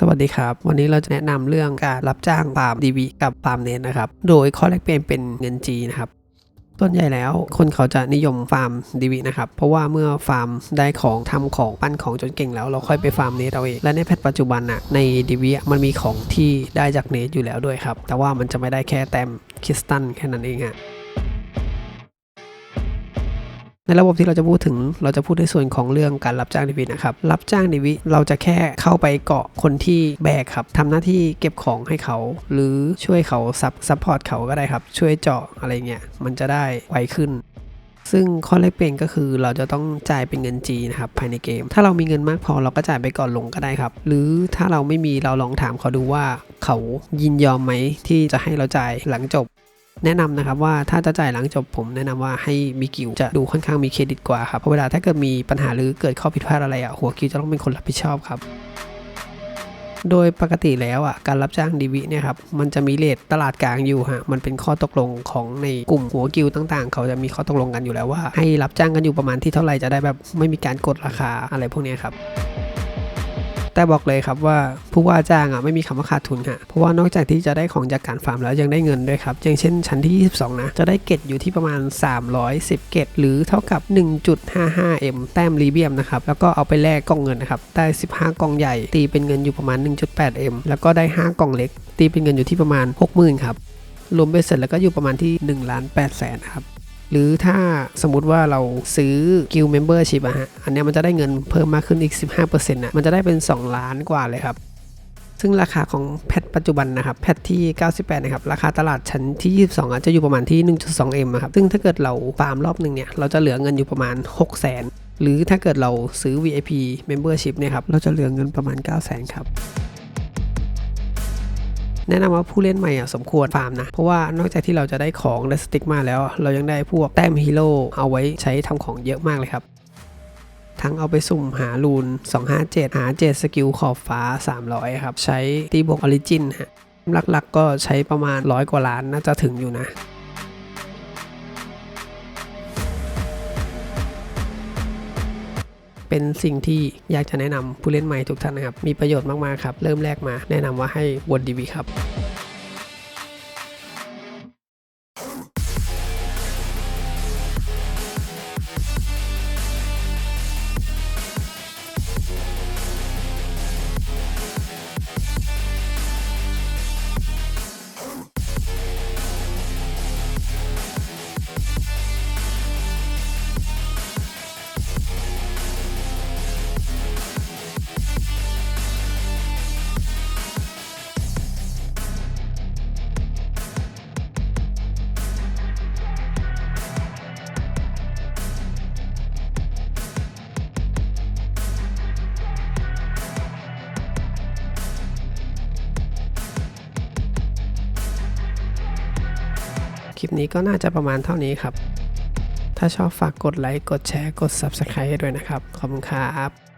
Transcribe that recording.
สวัสดีครับ วันนี้เราจะแนะนำเรื่องการรับจ้างฟาร์ม DV กับฟาร์มเนทนะครับ โดยข้อแรกเปลี่ยนเป็นเงิน G นะครับ ส่วนใหญ่แล้วคนเขาจะนิยมฟาร์ม DV นะครับ เพราะว่าเมื่อฟาร์มได้ของทำของปั้นของจนเก่งแล้วเราค่อยไปฟาร์มเนทเอาเองและในแพทปัจจุบันน่ะใน DV อะมันมีของที่ได้จากเนทอยู่แล้วด้วยครับ แต่ว่ามันจะไม่ได้แค่แต้มคริสตัลแค่นั้นเองฮะ ในระบบที่เราจะพูดถึงเราจะพูดในส่วนของเรื่องการรับจ้างดีวินะครับ รับจ้างดีวิเราจะแค่เข้าไปเกาะคนที่แบกครับทำหน้าที่เก็บของให้เขา หรือช่วยเขาซับซัพพอร์ตเขาก็ได้ครับ ช่วยเจาะอะไรเงี้ยมันจะได้ไวขึ้น ซึ่งข้อแรกเปลี่ยนก็คือเราจะต้องจ่ายเป็นเงินจีนะครับภายในเกม ถ้าเรามีเงินมากพอเราก็จ่ายไปก่อนลงก็ได้ครับ หรือถ้าเราไม่มีเราลองถามเขาดูว่า เขายินยอมไหมที่จะให้เราจ่ายหลังจบ แนะนำนะครับว่าถ้าจะจ่ายหลังจบผมแนะนำว่าให้มีกิวจะดูค่อนข้างมีเครดิตกว่าครับเพราะเวลาถ้าเกิดมีปัญหาหรือเกิดข้อผิดพลาดอะไรอะหัวกิวจะต้องเป็นคนรับผิดชอบครับ โดยปกติแล้วอะการรับจ้างดีวิเนี่ยครับมันจะมีเลทตลาดกลางอยู่ฮะมันเป็นข้อตกลงของในกลุ่มหัวกิวต่างๆ เขาจะมีข้อตกลงกันอยู่แล้วว่า ให้รับจ้างกันอยู่ประมาณที่เท่าไหร่จะได้แบบไม่มีการกดราคาอะไรพวกนี้ครับ แต่บอกเลยครับว่าผู้ว่าจ้างอะไม่มีคำว่าขาดทุนค่ะเพราะว่านอกจากที่จะได้ของจากการฟาร์มแล้วยังได้เงินด้วยครับอย่างเช่นชั้นที่ 22 นะ จะได้เกตอยู่ที่ประมาณ 310 เกตหรือเท่ากับ 1.55m แต้มรีเบียมนะครับแล้วก็เอาไปแลกกล่องเงินนะครับได้ 15 กล่องใหญ่ ตีเป็นเงินอยู่ประมาณ 1.8m แล้วก็ได้ 5 กล่องเล็ก ตีเป็นเงินอยู่ที่ประมาณ 60,000ครับรวมไปเสร็จแล้วก็อยู่ประมาณที่1ล้าน8แสนครับ หรือถ้าสมมติว่าเราซื้อกิลเมมเบอร์ชิพอะฮะ อันเนี้ยมันจะได้เงินเพิ่มมากขึ้นอีก 15%นะมันจะได้เป็น 2 ล้านกว่าเลยครับ ซึ่งราคาของแพทปัจจุบันนะครับแพทที่ 98 นะครับ ราคาตลาดชั้นที่ 22อะจะอยู่ประมาณที่ 1.2M นะครับ ซึ่งถ้าเกิดเราฟาร์มรอบหนึ่งเนี่ย เราจะเหลือเงินอยู่ประมาณ 6 0 0 0 0หรือถ้าเกิดเราซื้อ VIP Membership เนี่ยครับ เราจะเหลือเงินประมาณ 9 0 0 0 0ครับ แนะนำว่าผู้เล่นใหม่อะสมควรฟาร์มนะ เพราะว่านอกจากที่เราจะได้ของและสติ๊กมาแล้ว เรายังได้พวกแต้มฮีโร่เอาไว้ใช้ทำของเยอะมากเลยครับทั้งเอาไปสุ่มหารูน 257 หา 7 สกิลขอบฟ้า 300 ครับ ใช้ตีบวกออริจินฮะหลักๆก็ใช้ประมาณร้อยกว่าล้านน่าจะถึงอยู่นะ เป็นสิ่งที่อยากจะแนะนำผู้เล่นใหม่ทุกท่านนะครับ มีประโยชน์มากๆครับ เริ่มแรกมาแนะนำว่าให้วนดีบีครับ คลิปนี้ก็น่าจะประมาณเท่านี้ครับ ถ้าชอบฝากกดไลค์ กดแชร์ กด Subscribe ให้ด้วยนะครับ ขอบคุณครับ